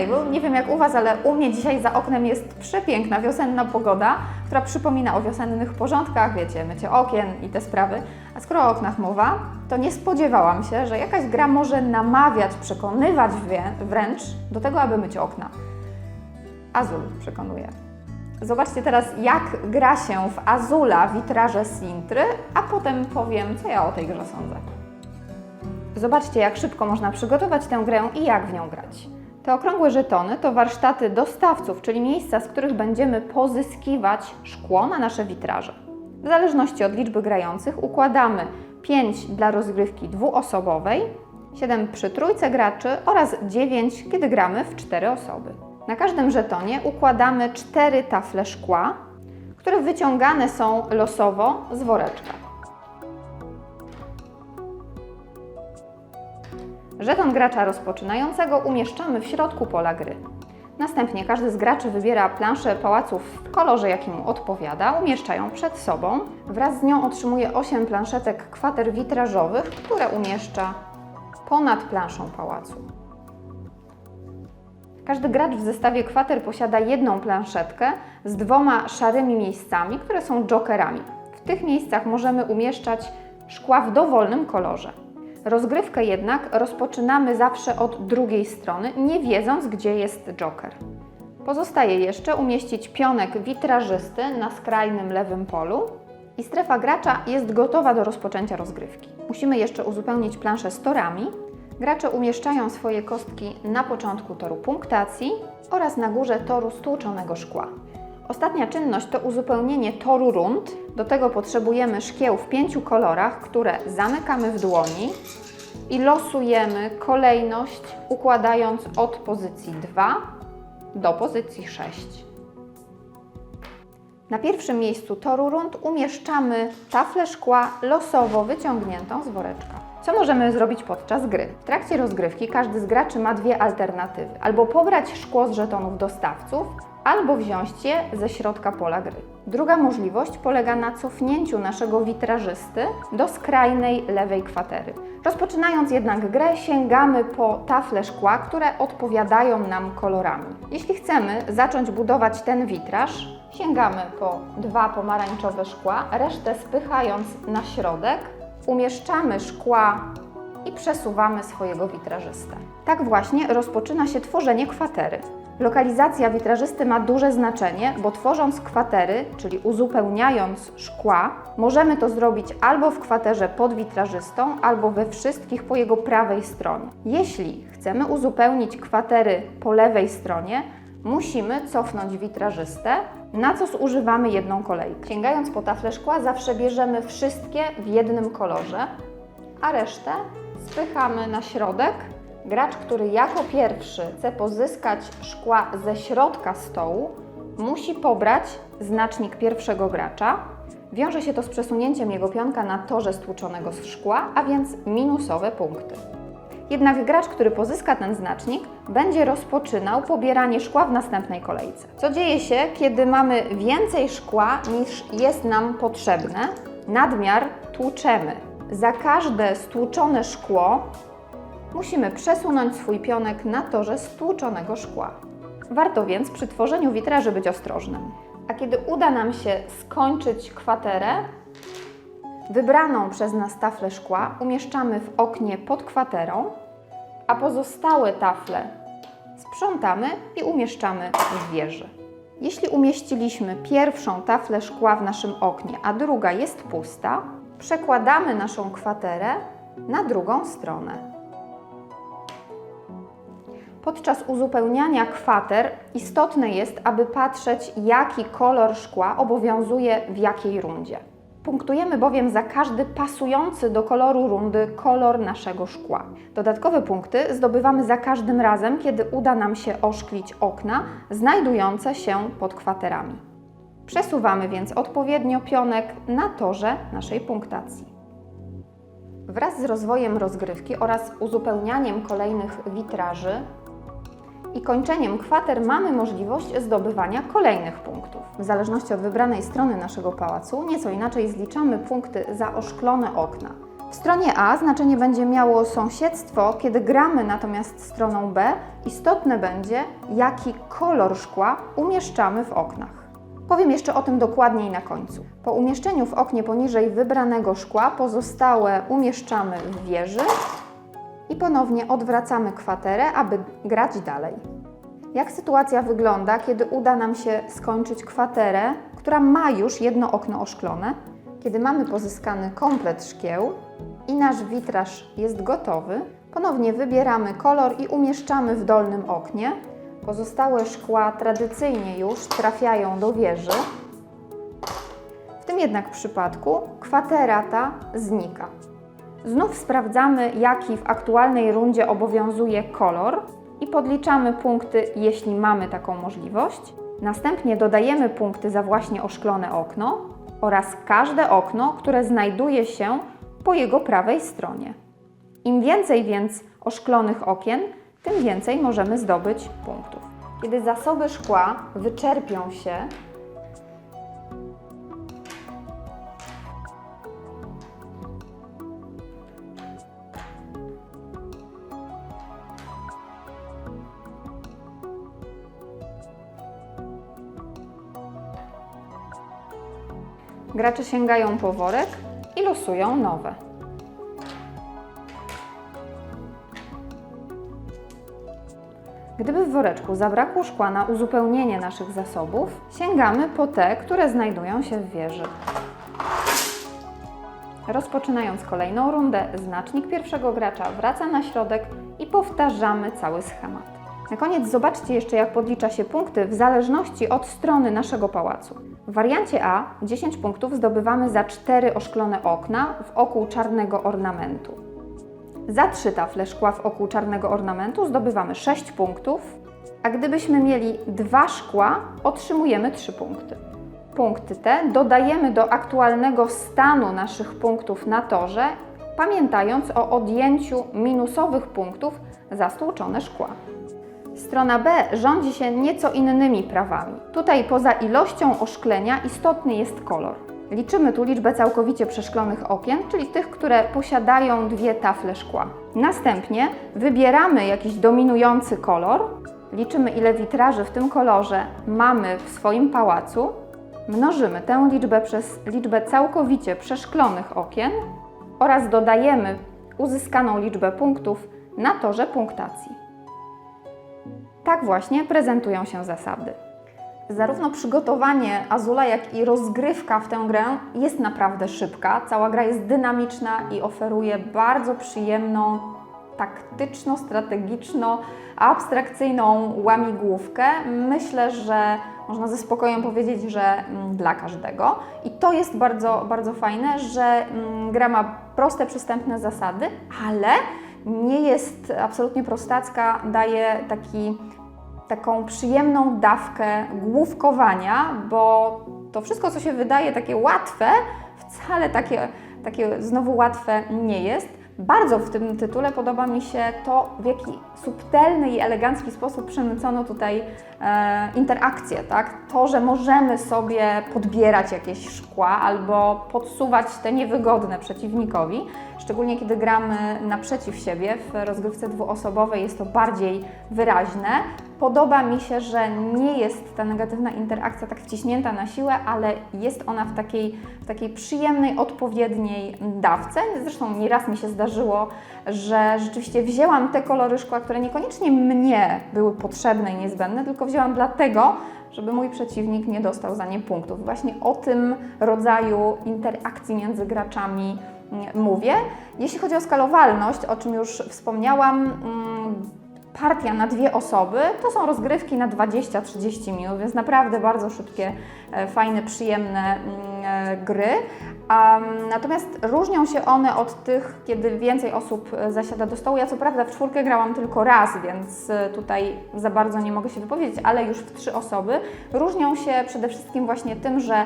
Table. Nie wiem jak u Was, ale u mnie dzisiaj za oknem jest przepiękna wiosenna pogoda, która przypomina o wiosennych porządkach, wiecie, mycie okien i te sprawy. A skoro o oknach mowa, to nie spodziewałam się, że jakaś gra może namawiać, przekonywać wrę- wręcz do tego, aby myć okna. Azul przekonuje. Zobaczcie teraz, jak gra się w Azula witraże Sintry, a potem powiem, co ja o tej grze sądzę. Zobaczcie, jak szybko można przygotować tę grę i jak w nią grać. Te okrągłe żetony to warsztaty dostawców, czyli miejsca, z których będziemy pozyskiwać szkło na nasze witraże. W zależności od liczby grających układamy 5 dla rozgrywki dwuosobowej, 7 przy trójce graczy oraz 9, kiedy gramy w 4 osoby. Na każdym żetonie układamy 4 tafle szkła, które wyciągane są losowo z woreczka. Żeton gracza rozpoczynającego umieszczamy w środku pola gry. Następnie każdy z graczy wybiera planszę pałaców w kolorze, jaki mu odpowiada, umieszcza ją przed sobą. Wraz z nią otrzymuje 8 planszetek kwater witrażowych, które umieszcza ponad planszą pałacu. Każdy gracz w zestawie kwater posiada jedną planszetkę z dwoma szarymi miejscami, które są jokerami. W tych miejscach możemy umieszczać szkła w dowolnym kolorze. Rozgrywkę jednak rozpoczynamy zawsze od drugiej strony, nie wiedząc, gdzie jest joker. Pozostaje jeszcze umieścić pionek witrażysty na skrajnym lewym polu i strefa gracza jest gotowa do rozpoczęcia rozgrywki. Musimy jeszcze uzupełnić planszę z torami. Gracze umieszczają swoje kostki na początku toru punktacji oraz na górze toru stłuczonego szkła. Ostatnia czynność to uzupełnienie toru rund. Do tego potrzebujemy szkieł w pięciu kolorach, które zamykamy w dłoni i losujemy kolejność, układając od pozycji 2 do pozycji 6. Na pierwszym miejscu toru rund umieszczamy taflę szkła losowo wyciągniętą z woreczka. Co możemy zrobić podczas gry? W trakcie rozgrywki każdy z graczy ma dwie alternatywy: albo pobrać szkło z żetonów dostawców, albo wziąć je ze środka pola gry. Druga możliwość polega na cofnięciu naszego witrażysty do skrajnej lewej kwatery. Rozpoczynając jednak grę, sięgamy po tafle szkła, które odpowiadają nam kolorami. Jeśli chcemy zacząć budować ten witraż, sięgamy po dwa pomarańczowe szkła, resztę spychając na środek, umieszczamy szkła i przesuwamy swojego witrażystę. Tak właśnie rozpoczyna się tworzenie kwatery. Lokalizacja witrażysty ma duże znaczenie, bo tworząc kwatery, czyli uzupełniając szkła, możemy to zrobić albo w kwaterze pod witrażystą, albo we wszystkich po jego prawej stronie. Jeśli chcemy uzupełnić kwatery po lewej stronie, musimy cofnąć witrażystę, na co zużywamy jedną kolejkę. Sięgając po taflę szkła, zawsze bierzemy wszystkie w jednym kolorze, a resztę spychamy na środek. Gracz, który jako pierwszy chce pozyskać szkła ze środka stołu, musi pobrać znacznik pierwszego gracza. Wiąże się to z przesunięciem jego pionka na torze stłuczonego z szkła, a więc minusowe punkty. Jednak gracz, który pozyska ten znacznik, będzie rozpoczynał pobieranie szkła w następnej kolejce. Co dzieje się, kiedy mamy więcej szkła niż jest nam potrzebne? Nadmiar tłuczemy. Za każde stłuczone szkło musimy przesunąć swój pionek na torze stłuczonego szkła. Warto więc przy tworzeniu witraży być ostrożnym. A kiedy uda nam się skończyć kwaterę, wybraną przez nas taflę szkła umieszczamy w oknie pod kwaterą, a pozostałe tafle sprzątamy i umieszczamy w wieży. Jeśli umieściliśmy pierwszą taflę szkła w naszym oknie, a druga jest pusta, przekładamy naszą kwaterę na drugą stronę. Podczas uzupełniania kwater istotne jest, aby patrzeć, jaki kolor szkła obowiązuje w jakiej rundzie. Punktujemy bowiem za każdy pasujący do koloru rundy kolor naszego szkła. Dodatkowe punkty zdobywamy za każdym razem, kiedy uda nam się oszklić okna znajdujące się pod kwaterami. Przesuwamy więc odpowiednio pionek na torze naszej punktacji. Wraz z rozwojem rozgrywki oraz uzupełnianiem kolejnych witraży i kończeniem kwater mamy możliwość zdobywania kolejnych punktów. W zależności od wybranej strony naszego pałacu, nieco inaczej zliczamy punkty za oszklone okna. W stronie A znaczenie będzie miało sąsiedztwo, kiedy gramy natomiast stroną B, istotne będzie, jaki kolor szkła umieszczamy w oknach. Powiem jeszcze o tym dokładniej na końcu. Po umieszczeniu w oknie poniżej wybranego szkła pozostałe umieszczamy w wieży i ponownie odwracamy kwaterę, aby grać dalej. Jak sytuacja wygląda, kiedy uda nam się skończyć kwaterę, która ma już jedno okno oszklone? Kiedy mamy pozyskany komplet szkieł i nasz witraż jest gotowy, ponownie wybieramy kolor i umieszczamy w dolnym oknie. Pozostałe szkła tradycyjnie już trafiają do wieży. W tym jednak przypadku kwatera ta znika. Znów sprawdzamy, jaki w aktualnej rundzie obowiązuje kolor i podliczamy punkty, jeśli mamy taką możliwość. Następnie dodajemy punkty za właśnie oszklone okno oraz każde okno, które znajduje się po jego prawej stronie. Im więcej więc oszklonych okien, tym więcej możemy zdobyć punktów. Kiedy zasoby szkła wyczerpią się, gracze sięgają po worek i losują nowe. Gdyby w woreczku zabrakło szkła na uzupełnienie naszych zasobów, sięgamy po te, które znajdują się w wieży. Rozpoczynając kolejną rundę, znacznik pierwszego gracza wraca na środek i powtarzamy cały schemat. Na koniec zobaczcie jeszcze, jak podlicza się punkty w zależności od strony naszego pałacu. W wariancie A 10 punktów zdobywamy za 4 oszklone okna w oku czarnego ornamentu. Za trzy tafle szkła w oku czarnego ornamentu zdobywamy 6 punktów, a gdybyśmy mieli dwa szkła, otrzymujemy 3 punkty. Punkty te dodajemy do aktualnego stanu naszych punktów na torze, pamiętając o odjęciu minusowych punktów za stłuczone szkła. Strona B rządzi się nieco innymi prawami. Tutaj poza ilością oszklenia istotny jest kolor. Liczymy tu liczbę całkowicie przeszklonych okien, czyli tych, które posiadają dwie tafle szkła. Następnie wybieramy jakiś dominujący kolor, liczymy ile witraży w tym kolorze mamy w swoim pałacu, mnożymy tę liczbę przez liczbę całkowicie przeszklonych okien oraz dodajemy uzyskaną liczbę punktów na torze punktacji. Tak właśnie prezentują się zasady. Zarówno przygotowanie Azula, jak i rozgrywka w tę grę jest naprawdę szybka. Cała gra jest dynamiczna i oferuje bardzo przyjemną, taktyczno-strategiczno-abstrakcyjną łamigłówkę. Myślę, że można ze spokojem powiedzieć, że mm, dla każdego. I to jest bardzo, bardzo fajne, że mm, gra ma proste, przystępne zasady, ale nie jest absolutnie prostacka, daje taki taką przyjemną dawkę główkowania, bo to wszystko, co się wydaje takie łatwe, wcale takie, takie znowu łatwe nie jest. Bardzo w tym tytule podoba mi się to, w jaki subtelny i elegancki sposób przemycono tutaj e, interakcję, tak? To, że możemy sobie podbierać jakieś szkła albo podsuwać te niewygodne przeciwnikowi, szczególnie kiedy gramy naprzeciw siebie w rozgrywce dwuosobowej jest to bardziej wyraźne. Podoba mi się, że nie jest ta negatywna interakcja tak wciśnięta na siłę, ale jest ona w takiej, w takiej przyjemnej, odpowiedniej dawce. Zresztą nieraz mi się zdarzyło, że rzeczywiście wzięłam te kolory szkła, które niekoniecznie mnie były potrzebne i niezbędne, tylko wzięłam dlatego, żeby mój przeciwnik nie dostał za nie punktów. Właśnie o tym rodzaju interakcji między graczami mm, mówię. Jeśli chodzi o skalowalność, o czym już wspomniałam, mm, partia na dwie osoby to są rozgrywki na 20-30 minut, więc naprawdę bardzo szybkie, e, fajne, przyjemne mm, e, gry. Natomiast różnią się one od tych, kiedy więcej osób e, zasiada do stołu. Ja co prawda w czwórkę grałam tylko raz, więc tutaj za bardzo nie mogę się wypowiedzieć, ale już w trzy osoby. Różnią się przede wszystkim właśnie tym, że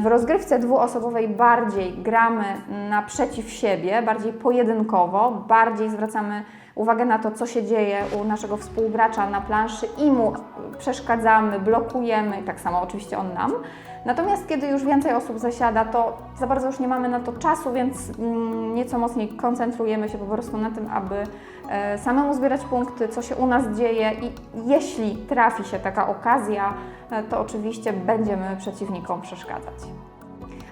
w rozgrywce dwuosobowej bardziej gramy naprzeciw siebie, bardziej pojedynkowo, bardziej zwracamy uwagę na to, co się dzieje u naszego współgracza na planszy i mu przeszkadzamy, blokujemy, tak samo oczywiście on nam. Natomiast kiedy już więcej osób zasiada, to za bardzo już nie mamy na to czasu, więc mm, nieco mocniej koncentrujemy się po prostu na tym, aby e, samemu zbierać punkty, co się u nas dzieje i jeśli trafi się taka okazja, e, to oczywiście będziemy przeciwnikom przeszkadzać.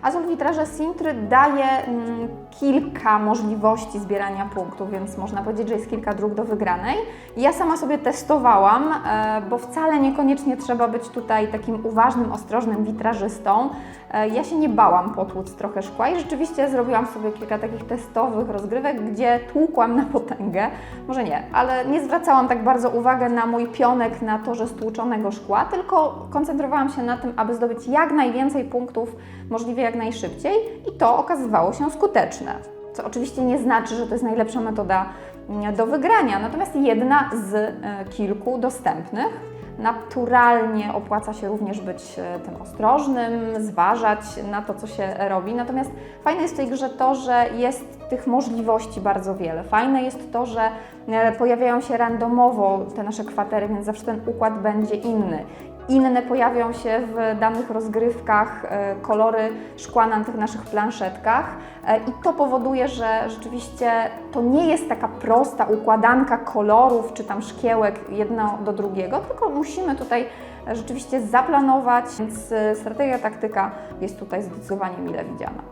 Azul Witraże Sintry daje mm, kilka możliwości zbierania punktów, więc można powiedzieć, że jest kilka dróg do wygranej. Ja sama sobie testowałam, e, bo wcale niekoniecznie trzeba być tutaj takim uważnym, ostrożnym witrażystą. E, ja się nie bałam potłuc trochę szkła i rzeczywiście zrobiłam sobie kilka takich testowych rozgrywek, gdzie tłukłam na potęgę. Może nie, ale nie zwracałam tak bardzo uwagi na mój pionek na torze stłuczonego szkła, tylko koncentrowałam się na tym, aby zdobyć jak najwięcej punktów możliwie jak najszybciej i to okazywało się skuteczne. Co oczywiście nie znaczy, że to jest najlepsza metoda mm, do wygrania, natomiast jedna z e, kilku dostępnych. Naturalnie opłaca się również być e, tym ostrożnym, zważać na to, co się robi. Natomiast fajne jest w tej grze to, że jest tych możliwości bardzo wiele. Fajne jest to, że e, pojawiają się randomowo te nasze kwatery, więc zawsze ten układ będzie inny. Inne pojawią się w danych rozgrywkach e, kolory szkła na tych naszych planszetkach e, i to powoduje, że rzeczywiście to nie jest taka prosta układanka kolorów czy tam szkiełek jedno do drugiego, tylko musimy tutaj rzeczywiście zaplanować, więc e, strategia taktyka jest tutaj zdecydowanie mile widziana.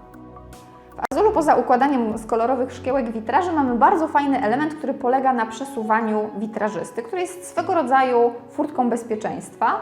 W Azulu poza układaniem z kolorowych szkiełek witraży mamy bardzo fajny element, który polega na przesuwaniu witrażysty, który jest swego rodzaju furtką bezpieczeństwa,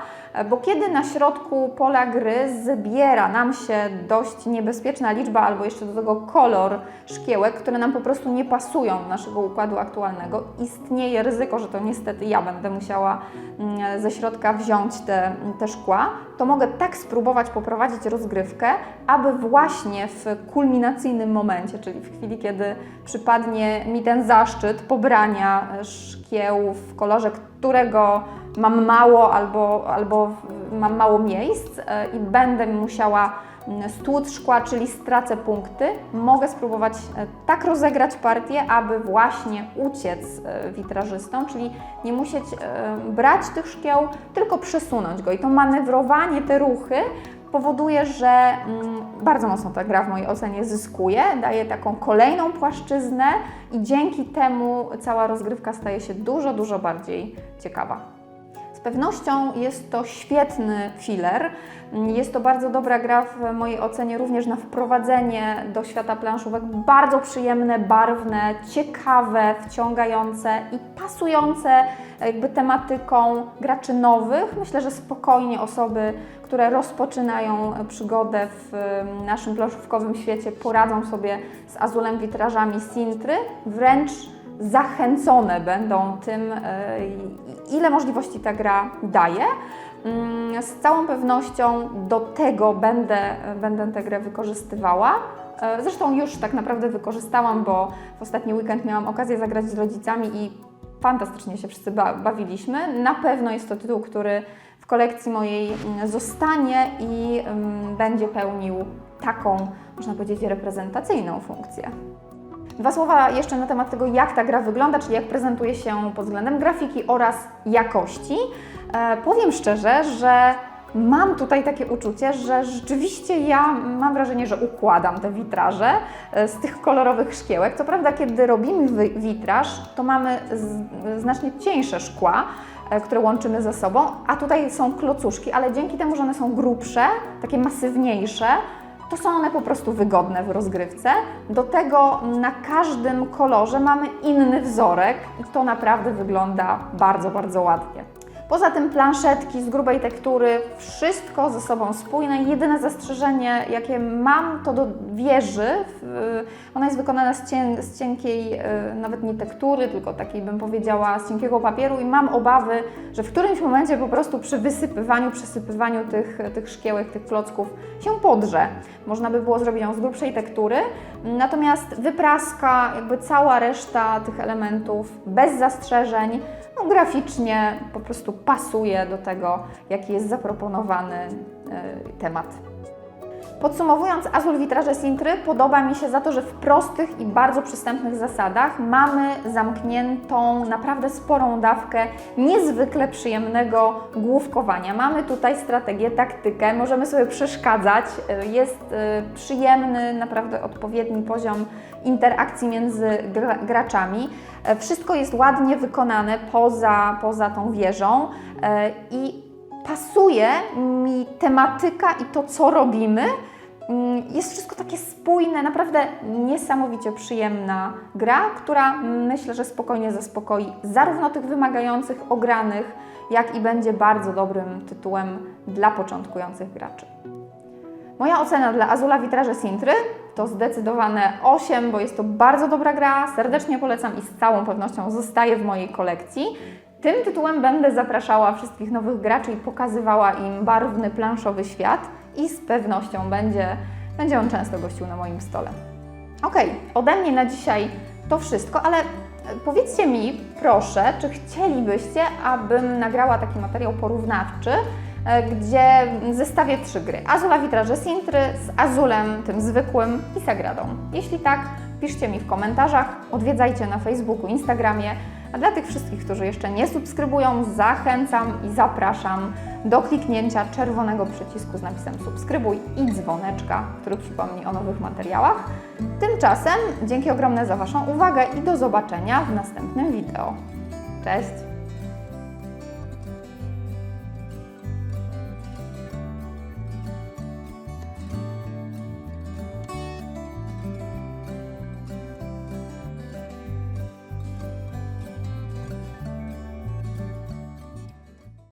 bo kiedy na środku pola gry zbiera nam się dość niebezpieczna liczba albo jeszcze do tego kolor szkiełek, które nam po prostu nie pasują do naszego układu aktualnego, istnieje ryzyko, że to niestety ja będę musiała mm, ze środka wziąć te, te szkła, to mogę tak spróbować poprowadzić rozgrywkę, aby właśnie w kulminacyjnym momencie, czyli w chwili, kiedy przypadnie mi ten zaszczyt pobrania szkieł w kolorze, którego mam mało albo, albo mam mało miejsc e, i będę musiała stłuc szkła, czyli stracę punkty, mogę spróbować e, tak rozegrać partię, aby właśnie uciec e, witrażystą, czyli nie musieć e, brać tych szkieł, tylko przesunąć go. I to manewrowanie, te ruchy powoduje, że mm, bardzo mocno ta gra w mojej ocenie zyskuje, daje taką kolejną płaszczyznę i dzięki temu cała rozgrywka staje się dużo, dużo bardziej ciekawa. Pewnością jest to świetny filler. Jest to bardzo dobra gra w mojej ocenie również na wprowadzenie do świata planszówek. Bardzo przyjemne, barwne, ciekawe, wciągające i pasujące jakby tematyką graczy nowych. Myślę, że spokojnie osoby, które rozpoczynają przygodę w naszym planszówkowym świecie poradzą sobie z azulem witrażami Sintry. Wręcz zachęcone będą tym, e, ile możliwości ta gra daje. Mm, Z całą pewnością do tego będę, będę tę grę wykorzystywała. E, Zresztą już tak naprawdę wykorzystałam, bo w ostatni weekend miałam okazję zagrać z rodzicami i fantastycznie się wszyscy ba- bawiliśmy. Na pewno jest to tytuł, który w kolekcji mojej mm, zostanie i mm, będzie pełnił taką, można powiedzieć, reprezentacyjną funkcję. Dwa słowa jeszcze na temat tego, jak ta gra wygląda, czyli jak prezentuje się pod względem grafiki oraz jakości. E, powiem szczerze, że mam tutaj takie uczucie, że rzeczywiście ja mam wrażenie, że układam te witraże e, z tych kolorowych szkiełek. Co prawda, kiedy robimy wi- witraż, to mamy znacznie cieńsze szkła, e, które łączymy ze sobą, a tutaj są klocuszki, ale dzięki temu, że one są grubsze, takie masywniejsze, to są one po prostu wygodne w rozgrywce. Do tego na każdym kolorze mamy inny wzorek i to naprawdę wygląda bardzo, bardzo ładnie. Poza tym planszetki z grubej tektury, wszystko ze sobą spójne. Jedyne zastrzeżenie, jakie mam, to do wieży. W- Ona jest wykonana z, cien, z cienkiej, e, nawet nie tektury, tylko takiej bym powiedziała, z cienkiego papieru i mam obawy, że w którymś momencie po prostu przy wysypywaniu, przesypywaniu tych, tych szkiełek, tych klocków się podrze. Można by było zrobić ją z grubszej tektury, natomiast wypraska, jakby cała reszta tych elementów bez zastrzeżeń, no, graficznie po prostu pasuje do tego, jaki jest zaproponowany e, temat. Podsumowując, Azul Vitraże Sintry podoba mi się za to, że w prostych i bardzo przystępnych zasadach mamy zamkniętą naprawdę sporą dawkę niezwykle przyjemnego główkowania. Mamy tutaj strategię, taktykę, możemy sobie przeszkadzać, y, jest y, przyjemny, naprawdę odpowiedni poziom interakcji między gra graczami. E, Wszystko jest ładnie wykonane poza, poza tą wieżą e, i pasuje mi tematyka i to, co robimy. Mm, Jest wszystko takie spójne, naprawdę niesamowicie przyjemna gra, która myślę, że spokojnie zaspokoi zarówno tych wymagających, ogranych, jak i będzie bardzo dobrym tytułem dla początkujących graczy. Moja ocena dla Azula Vitraże Sintry to zdecydowane 8, bo jest to bardzo dobra gra, serdecznie polecam i z całą pewnością zostaje w mojej kolekcji. Tym tytułem będę zapraszała wszystkich nowych graczy i pokazywała im barwny planszowy świat i z pewnością będzie, będzie on często gościł na moim stole. Ok, ode mnie na dzisiaj to wszystko, ale e, powiedzcie mi, proszę, czy chcielibyście, abym nagrała taki materiał porównawczy, gdzie zestawię trzy gry. Azula Vitraże Sintry z Azulem tym zwykłym i Sagradą. Jeśli tak, piszcie mi w komentarzach, odwiedzajcie na Facebooku, Instagramie, a dla tych wszystkich, którzy jeszcze nie subskrybują, zachęcam i zapraszam do kliknięcia czerwonego przycisku z napisem subskrybuj i dzwoneczka, który przypomni o nowych materiałach. Tymczasem dzięki ogromne za Waszą uwagę i do zobaczenia w następnym wideo. Cześć!